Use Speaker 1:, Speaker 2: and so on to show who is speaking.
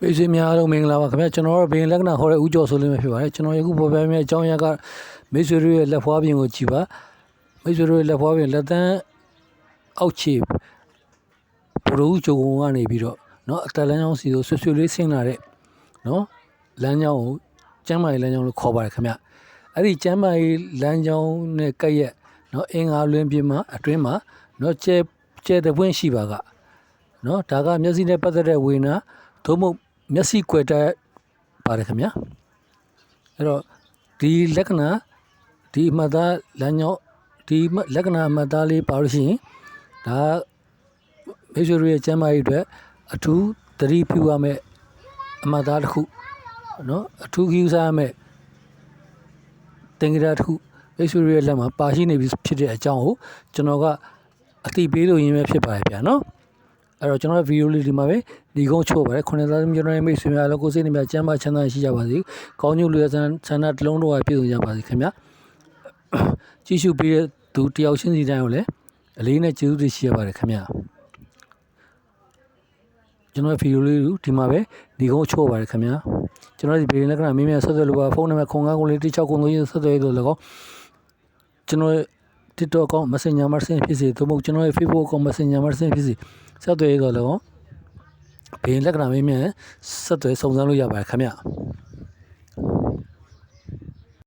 Speaker 1: မိတ်ဆွေများအားလုံးမင်္ဂလာပါခင်ဗျာကျွန်တော်တို့ဘင်လက္ခဏာဟောတဲ့ဦးကျော်ဆိုလို့ဖြစ်ပါတယ်ကျွန်တော်ယခုပေါ်ပြမယ့်အကြောင်းအရာကမိတ်ဆွေတို့ရဲ့လက်ဖွားပြင်ကိုကြည့်ပါမိတ်ဆွေတို့ရဲ့လက်ဖွားပြင်လက်သန်းအောက်ခြေဘရိုဦးဂျုံကနေပြီးတော့เนาะအတက်လမ်းကြောင်းစီကိုဆွဆွလေးဆင်းလာတဲ့เนาะလမ်းကြောင်းကိုကျမ်းမာရေးလမ်းကြောင်းလို့ခေါ်ပါတယ်ခင်ဗျာအဲ့ဒီကျမ်းမာရေးလမ်းကြောင်းနဲ့ကပ်ရက်เนาะအင်္ဂါလွင်ပြင်မှာအတွင်းမှာเนาะကျဲကျဲတဲ့ပွင့်ရှိပါက နော်ဒါကမျက်စိနဲ့ပတ်သက်တဲ့ဝေဒနာသို့မဟုတ် မျက်စိကွယ်တက်ပါတယ်ခင်ဗျာအဲ့တော့ဒီလက္ခဏာဒီအမှတ်သားလမ်းကြောင်းဒီလက္ခဏာအမှတ်သားလေးပါလို့ရှိရင်ဒါမိတ်ဆွေတို့ရဲ့ကျန်းမာရေးအတွက်အထူးသတိပြုရမယ့်အမှတ်သားတစ်ခုနော်အထူးကြီးစားရမယ့်တင်ကြတာတစ်ခုမိတ်ဆွေတို့ရဲ့လက်မှာပါရှိနေပြီဖြစ်တဲ့အကြောင်းကိုကျွန်တော်ကအသိပေးလို့ရင်းပဲဖြစ်ပါတယ်ဗျာနော် အဲ့တော့ကျွန်တော်ရဲ့ဗီဒီယိုလေးဒီမှာပဲဒီကုန်းချို့ပါတယ်ခုနှစ်သားသမီးကျွန်တော်ရဲ့မိတ်ဆွေများလည်းကိုယ်စိတ်နှမြကျမ်းမာချမ်းသာရှိကြပါစေ။ကောင်းကျိုးလူရဆန္ဆန္ဒတစ်လုံးတော့ပြည့်စုံကြပါစေခင်ဗျာ။ကြည့်ရှုပေးတဲ့သူတယောက်ချင်းစီတိုင်းကိုလည်းအလေးနဲ့ကျေးဇူးတင်ရှိရပါတယ်ခင်ဗျာ။ကျွန်တော်ရဲ့ဗီဒီယိုလေးဒီမှာပဲဒီကုန်းချို့ပါတယ်ခင်ဗျာ။ကျွန်တော်ဒီဗီဒီယိုလက်ကမင်းများဆက်သွယ်လို့ပါဖုန်းနံပါတ်0996လေး1693ဆက်သွယ်လို့လည်းကောင်းကျွန်တော်ရဲ့ TikTok account Messenger Messenger ဖြစ်စေသို့မဟုတ်ကျွန်တော်ရဲ့ Facebook account Messenger Messenger ဖြစ်စေ ဆက်သွယ်ရတော့လည်းကောဘယ်လက္ခဏာမင်းများဆက်သွယ်စုံစမ်းလို့ရပါတယ်ခင်ဗျ